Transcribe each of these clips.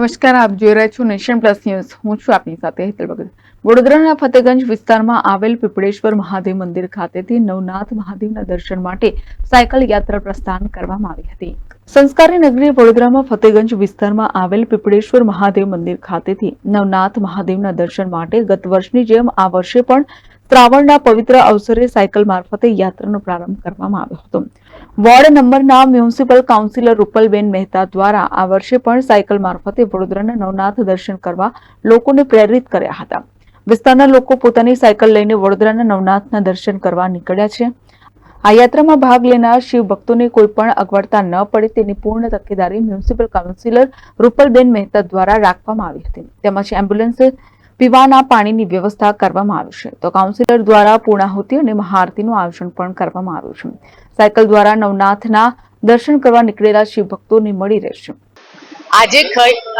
નમસ્કાર, આપ જોઈ રહ્યા છો નેશન પ્લસ ન્યૂઝ. હું છું આપની સાથે હેતલ ભગત. વડોદરાના ફતેગંજ વિસ્તારમાં આવેલ પીપળેશ્વર મહાદેવ મંદિર ખાતેથી નવનાથ મહાદેવના દર્શન માટે સાયકલ યાત્રા પ્રસ્થાન કરવામાં આવી હતી. સંસ્કારી નગરી વડોદરામાં ફતેગંજ વિસ્તારમાં આવેલ પીપળેશ્વર મહાદેવ મંદિર ખાતેથી નવનાથ મહાદેવના દર્શન માટે ગત વર્ષની જેમ આ વર્ષે પણ શ્રાવણના પવિત્ર અવસરે સાયકલ મારફતે યાત્રાનો પ્રારંભ કરવામાં આવ્યો હતો. વોર્ડ નંબરના મ્યુનિસિપલ કાઉન્સિલર રૂપલબેન મહેતા દ્વારા આ વર્ષે પણ સાયકલ મારફતે વડોદરાના નવનાથ દર્શન કરવા લોકોને પ્રેરિત કર્યા હતા. વિસ્તારના લોકો પોતાની સાયકલ લઈને વડોદરાના નવનાથના દર્શન કરવા નીકળ્યા છે. આ યાત્રામાં ભાગ લેનાર શિવ ભક્તોને કોઈ પણ અગવડતા ન પડે તેની પૂર્ણ તકેદારી મ્યુનિસિપલ કાઉન્સિલર રૂપલબેન મહેતા દ્વારા રાખવામાં આવી હતી. તેમજ એમ્બ્યુલન્સ પીવાના પાણીની વ્યવસ્થા કરવામાં આવી છે. તો કાઉન્સિલર દ્વારા પૂર્ણાહુતિ અને મહાઆરતીનું આયોજન પણ કરવામાં આવ્યું છે. સાયકલ દ્વારા નવનાથના દર્શન કરવા નીકળેલા શિવભક્તોને મળી રહેશે આજે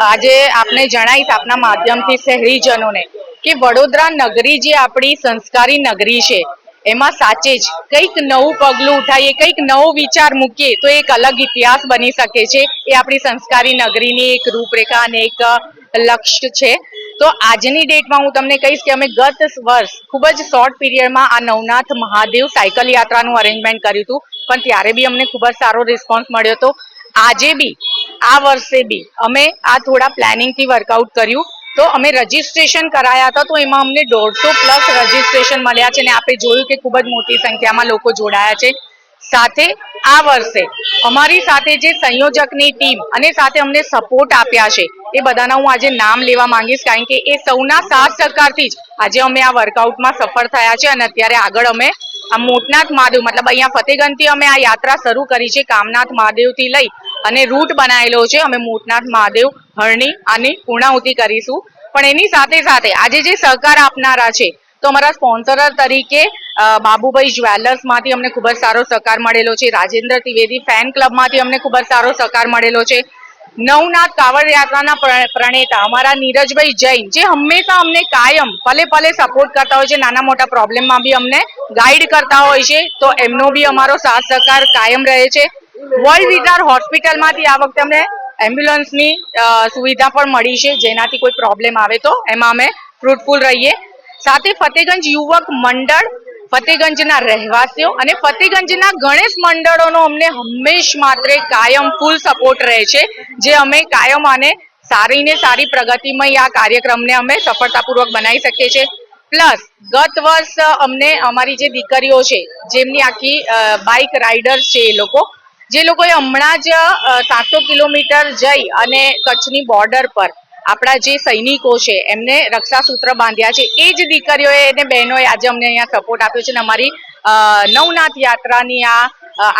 આજે આપને જણાવીશ આપના માધ્યમથી શહેરીજનોને કે વડોદરા નગરી જે આપણી સંસ્કારી નગરી છે, એમાં સાચે જ કંઈક નવું પગલું ઉઠાવીએ કંઈક નવો વિચાર મૂકીએ, તો એક અલગ ઇતિહાસ બની શકે છે. એ આપણી સંસ્કારી નગરીની એક રૂપરેખા અને એક લક્ષ્ય છે. તો આજની ડેટમાં હું તમને કહીશ કે અમે ગત વર્ષ, ખૂબ જ શોર્ટ પીરિયડમાં આ નવનાથ મહાદેવ સાયકલ યાત્રાનું અરેન્જમેન્ટ કર્યું હતું. પણ ત્યારે બી અમને ખૂબ જ સારો રિસ્પોન્સ મળ્યો હતો. આજે બી, આ વર્ષે બી અમે આ થોડા પ્લાનિંગથી વર્કઆઉટ કર્યું. તો અમે રજીસ્ટ્રેશન કરાયા હતા, તો એમાં અમને દોઢસો પ્લસ રજીસ્ટ્રેશન મળ્યા છે અને આપણે જોયું કે ખૂબ જ મોટી સંખ્યામાં લોકો જોડાયા છે. સાથે આ વર્ષે અમારી સાથે જે સંયોજકની ટીમ અને સાથે અમને સપોર્ટ આપ્યા છે એ બધાના હું આજે નામ લેવા માંગીશ, કારણ કે એ સૌના સાથ સહકારથી જ આજે અમે આ વર્કઆઉટમાં સફળ થયા છે અને અત્યારે આગળ અમે આ મોટનાથ મહાદેવ, મતલબ અહીંયા ફતેગંજથી અમે આ યાત્રા શરૂ કરી છે, કામનાથ મહાદેવથી લઈ અને રૂટ બનાવેલો છે. અમે મોટનાથ મહાદેવ, હરણી આની પૂર્ણાહુતિ કરીશું. પણ એની સાથે સાથે આજે જે સહકાર આપનારા છે, તો અમારા સ્પોન્સર તરીકે બાબુભાઈ જ્વેલર્સમાંથી અમને ખૂબ જ સારો સહકાર મળેલો છે. રાજેન્દ્ર ત્રિવેદી ફેન ક્લબમાંથી અમને ખૂબ જ સારો સહકાર મળેલો છે. નવનાથ કાવડ યાત્રાના પ્રણેતા, અમારા નીરજભાઈ જૈન, જે હંમેશા અમને કાયમ પલે પલે સપોર્ટ કરતા હોય છે, નાના મોટા પ્રોબ્લેમમાં બી અમને ગાઈડ કરતા હોય છે, તો એમનો બી અમારો સાથ સહકાર કાયમ રહે છે. વર્લ્ડ વિઝાર હોસ્પિટલમાંથી આ વખતે અમને એમ્બ્યુલન્સની સુવિધા પણ મળી છે, જેનાથી કોઈ પ્રોબ્લેમ આવે તો, એમાં અમે ફ્રૂટફુલ રહીએ. સાથે ફતેગંજ યુવક મંડળ ફતેગંજના રહેવાસીઓ અને ફતેગંજના ગણેશ મંડળોનો અમને હંમેશ માત્ર કાયમ ફૂલ સપોર્ટ રહે છે. જે અમે કાયમ અને સારી ને સારી પ્રગતિમય આ કાર્યક્રમને અમે સફળતાપૂર્વક બનાવી શકીએ છીએ. પ્લસ ગત વર્ષ અમને અમારી જે દીકરીઓ છે, જેમની આખી બાઇક રાઇડર્સ છે એ લોકો, જે લોકોએ હમણાં જ સાતસો કિલોમીટર જઈ અને કચ્છની બોર્ડર પર આપણા જે સૈનિકો છે, એમને રક્ષા સૂત્ર બાંધ્યા છે, એ જ દીકરીઓએ અને બહેનોએ આજે અમને અહીંયા સપોર્ટ આપ્યો છે અને અમારી નવનાથ યાત્રાની આ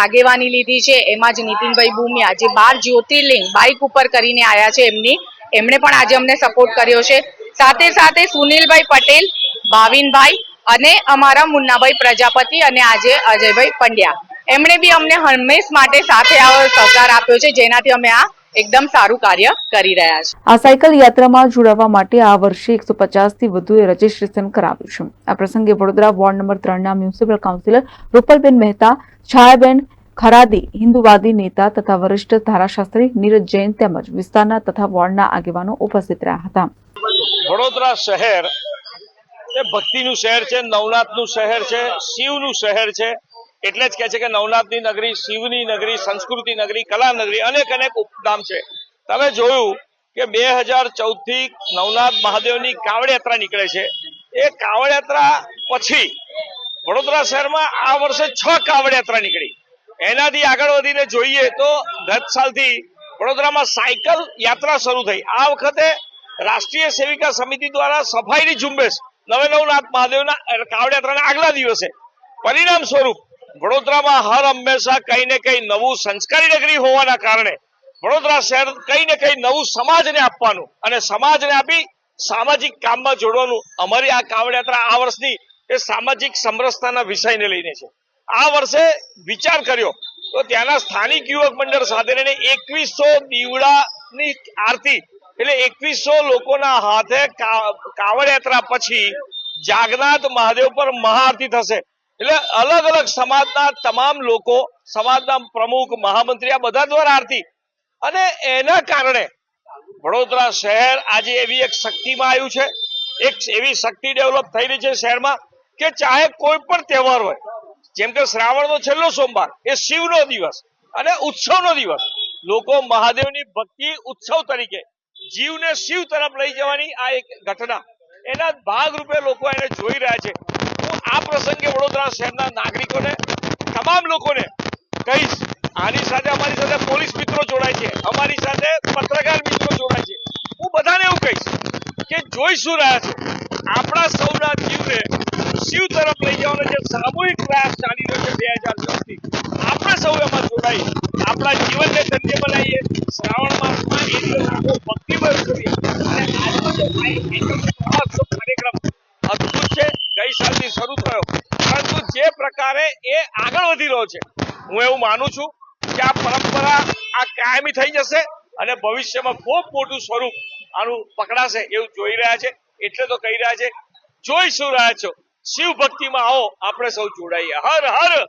આગેવાની લીધી છે. એમાં જ નીતિનભાઈ ભૂમિયા, જે બાર જ્યોતિર્લિંગ બાઇક ઉપર કરીને આવ્યા છે એમની, એમણે પણ આજે અમને સપોર્ટ કર્યો છે. સાથે સાથે સુનિલભાઈ પટેલ, ભાવિનભાઈ અને અમારા મુન્નાભાઈ પ્રજાપતિ અને આજે અજયભાઈ પંડ્યા. એમણે બી અમને હંમેશ માટે સાથે આવો સહકાર આપ્યો છે, જેનાથી અમે આ એકદમ સારું કાર્ય કરી રહ્યા છે. આ સાયકલ યાત્રામાં જોડાવા માટે આ વર્ષે એકસો થી વધુએ રજીસ્ટ્રેશન કરાવ્યું છે. આ પ્રસંગે વડોદરા વોર્ડ નંબર ત્રણના મ્યુનિસિપલ કાઉન્સિલર રૂપલબેન મહેતા છાયાબેન ખરાદી હિન્દુવાદી નેતા તથા વરિષ્ઠ ધારાશાસ્ત્રી નીરજ જૈન તેમજ વિસ્તારના તથા વોર્ડના આગેવાનો ઉપસ્થિત રહ્યા હતા. વડોદરા શહેર એ ભક્તિનું શહેર છે નવનાથનું શહેર છે શિવનું શહેર છે એટલે જ કહે છે કે નવનાથની નગરી, શિવની નગરી, સંસ્કૃતિ નગરી, કલા નગરી અનેક અનેક ઉપનામ છે. તમે જોયું કે બે હજાર ચૌદથી નવનાથ મહાદેવની કાવડ યાત્રા નીકળે છે. એ કાવડ યાત્રા પછી વડોદરા શહેરમાં આ વર્ષે છ કાવડ યાત્રા નીકળી. એનાથી આગળ વધીને જોઈએ તો ગત સાલથી વડોદરામાં સાયકલ યાત્રા શરૂ થઈ. આ વખતે રાષ્ટ્રીય સેવિકા સમિતિ દ્વારા સફાઈની ઝુંબેશ નવે નવનાથ મહાદેવના કાવડ યાત્રાના આગલા દિવસે. પરિણામ સ્વરૂપ વડોદરામાં હર હંમેશા કઈ ને કઈ નવું સંસ્કારી નગરી હોવાના કારણે વડોદરા શહેર કઈ ને કઈ નવું સમાજને આપવાનું અને સમાજને આપી સામાજિક કામમાં જોડવાનું. અમારી આ કાવડ યાત્રા આ વર્ષની એ સામાજિક સમરસતાના વિષયને લઈને છે. આ વર્ષે વિચાર કર્યો તો ત્યાંના સ્થાનિક યુવક મંડળ સાથે રહીને એકવીસો દીવડાની આરતી એટલે એકવીસો લોકોના હાથે કાવડ યાત્રા પછી જાગનાથ મહાદેવ પર મહાઆરતી થશે. એટલે અલગ અલગ સમાજના તમામ લોકો, સમાજના પ્રમુખ, મહામંત્રી આ બધા દ્વારા આરતી. અને એના કારણે વડોદરા શહેર આજે એવી એક શક્તિમાં આવ્યું છે, એક એવી શક્તિ ડેવલપ થઈ છે શહેરમાં કે ચાહે કોઈ પણ તહેવાર હોય, જેમ કે શ્રાવણનો છેલ્લો સોમવાર, એ શિવનો દિવસ અને ઉત્સવનો દિવસ. લોકો મહાદેવની ભક્તિ ઉત્સવ તરીકે જીવને શિવ તરફ લઈ જવાની આ એક ઘટના. એના ભાગરૂપે લોકો એને જોઈ રહ્યા છે. આ પ્રસંગે વડોદરા શહેરના નાગરિકોને, તમામ લોકોને કહીશ આની સાથે અમારી સાથે પોલીસ મિત્રો જોડાય છે, અમારી સાથે પત્રકાર મિત્રો જોડાય છે. હું બધાને એવું કહીશ કે જોઈ શું રહ્યા છે? આપણા સૌના જીવને શિવ તરફ લઈ જવાનો જે સામૂહિક પ્રયાસ ચાલી રહ્યો છે બે હજારથી આપણે સૌ એમાં જોડાઈ, આપણા જીવનને ધન્ય બનાવીએ, શ્રાવણ માસમાં એ દિવસ આખો ભક્તિમય કરીએ અને આજનો જે આ એક મહોત્સવ કાર્યક્રમ અદ્ભુત છે ગઈ સાલથી શરૂ થયો પરંતુ જે પ્રકારે એ આગળ વધી રહ્યો છે. હું એવું માનું છું કે આ પરંપરા આ કાયમી થઈ જશે અને ભવિષ્યમાં ખૂબ મોટું સ્વરૂપ આનું પકડાશે એવું જોઈ રહ્યા છે. એટલે તો કહી રહ્યા છે જોઈ શું રહ્યા છો? શિવ ભક્તિમાં આવો આપણે સૌ જોડાઈએ. હર હર!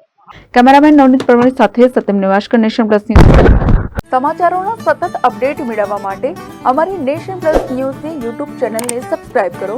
કેમેરામેન નવનીત પરમાર સાથે Satyam Nivaskar nation plus news. સમાચારોનો સતત અપડેટ મેળવવા માટે અમારી નેશન પ્લસ ન્યૂઝની યુટ્યુબ ચેનલને સબસ્ક્રાઇબ કરો.